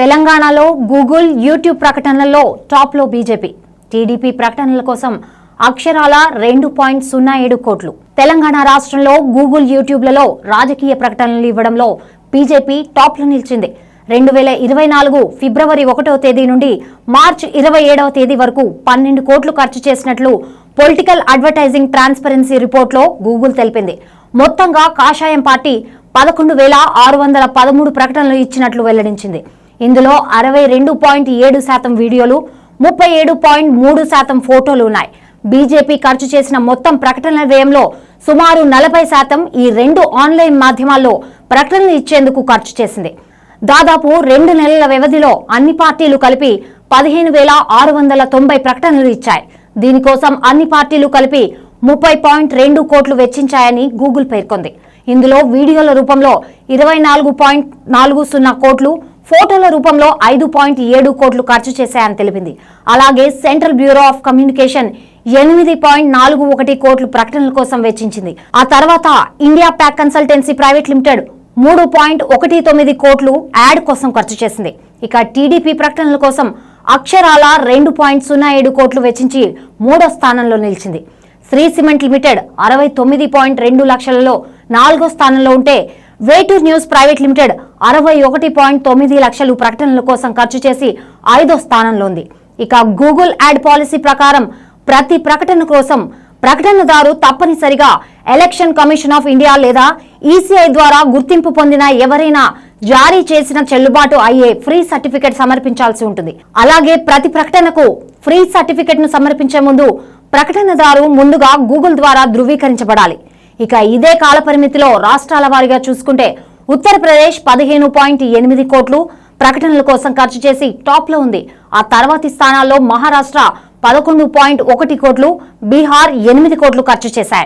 తెలంగాణలో Google YouTube ప్రకటనలలో టాప్లో BJP. TDP ప్రకటనల కోసం అక్షరాల రెండు పాయింట్ సున్నా ఏడు కోట్లు. తెలంగాణ రాష్ట్రంలో గూగుల్ యూట్యూబ్లలో రాజకీయ ప్రకటనలు ఇవ్వడంలో బీజేపీ టాప్లో నిలిచింది. రెండు వేల ఇరవై నాలుగు ఫిబ్రవరి ఒకటవ తేదీ నుండి మార్చి ఇరవై ఏడవ తేదీ వరకు పన్నెండు కోట్లు ఖర్చు చేసినట్లు పొలిటికల్ అడ్వర్టైజింగ్ ట్రాన్స్పరెన్సీ రిపోర్ట్లో గూగుల్ తెలిపింది. మొత్తంగా కాషాయం పార్టీ పదకొండు వేల ఆరు వందల పదమూడు ప్రకటనలు ఇచ్చినట్లు వెల్లడించింది. ఇందులో అరవై రెండు పాయింట్ ఏడు శాతం వీడియోలు ముప్పై ఏడు పాయింట్ మూడు శాతం ఫోటోలు ఉన్నాయి. బీజేపీ ఖర్చు చేసిన మొత్తం ప్రకటనల వ్యయంలో సుమారు నలభై శాతం ఈ రెండు ఆన్లైన్ మాధ్యమాల్లో ప్రకటనలు ఇచ్చేందుకు ఖర్చు చేసింది. దాదాపు రెండు నెలల వ్యవధిలో అన్ని పార్టీలు కలిపి పదిహేను వేల ఆరు వందల తొంభై ప్రకటనలు ఇచ్చాయి. దీనికోసం అన్ని పార్టీలు కలిపి ముప్పై పాయింట్ రెండు కోట్లు వెచ్చించాయని గూగుల్ పేర్కొంది. ఇందులో వీడియోల రూపంలో ఇరవై నాలుగు పాయింట్ నాలుగు సున్నా కోట్లు ఫోటోల రూపంలో ఐదు పాయింట్ ఏడు కోట్లు ఖర్చు చేశాయని తెలిపింది. అలాగే సెంట్రల్ బ్యూరో ఆఫ్ కమ్యూనికేషన్ ఎనిమిది పాయింట్ నాలుగు ఒకటి కోట్లు ప్రకటనల కోసం వెచ్చించింది. ఆ తర్వాత India PAC consultancy private limited మూడు పాయింట్ ఒకటి తొమ్మిది కోట్లు యాడ్ కోసం ఖర్చు చేసింది. ఇక టీడీపీ ప్రకటనల కోసం అక్షరాల రెండు పాయింట్ సున్నా ఏడు కోట్లు వెచ్చించి మూడో స్థానంలో నిలిచింది. శ్రీ సిమెంట్ లిమిటెడ్ అరవై తొమ్మిది పాయింట్ రెండు లక్షలలో నాలుగో స్థానంలో ఉంటే వేటూర్ న్యూస్ ప్రైవేట్ లిమిటెడ్ అరవై ఒకటి పాయింట్ తొమ్మిది లక్షలు ప్రకటనల కోసం ఖర్చు చేసి ఐదో స్థానంలో ఉంది ఇక గూగుల్ యాడ్ పాలసీ ప్రకారం ప్రతి ప్రకటన కోసం ప్రకటనదారు తప్పనిసరిగా ఎలక్షన్ కమిషన్ ఆఫ్ ఇండియా లేదా ఈసీఐ ద్వారా గుర్తింపు పొందిన ఎవరైనా జారీ చేసిన చెల్లుబాటు అయ్యే ఫ్రీ సర్టిఫికెట్ సమర్పించాల్సి ఉంటుంది. అలాగే ప్రతి ప్రకటనకు ఫ్రీ సర్టిఫికెట్ను సమర్పించే ముందు ప్రకటనదారు ముందుగా గూగుల్ ద్వారా ధృవీకరించబడాలి. ఇక ఇదే కాల పరిమితిలో రాష్ట్రాల వారీగా చూసుకుంటే ఉత్తరప్రదేశ్ పదిహేను పాయింట్ ఎనిమిది కోట్లు ప్రకటనల కోసం ఖర్చు చేసి టాప్లో ఉంది. ఆ తర్వాతి స్థానాల్లో మహారాష్ట్ర పదకొండు పాయింట్ ఒకటి కోట్లు బీహార్ ఎనిమిది కోట్లు ఖర్చు చేశాయి.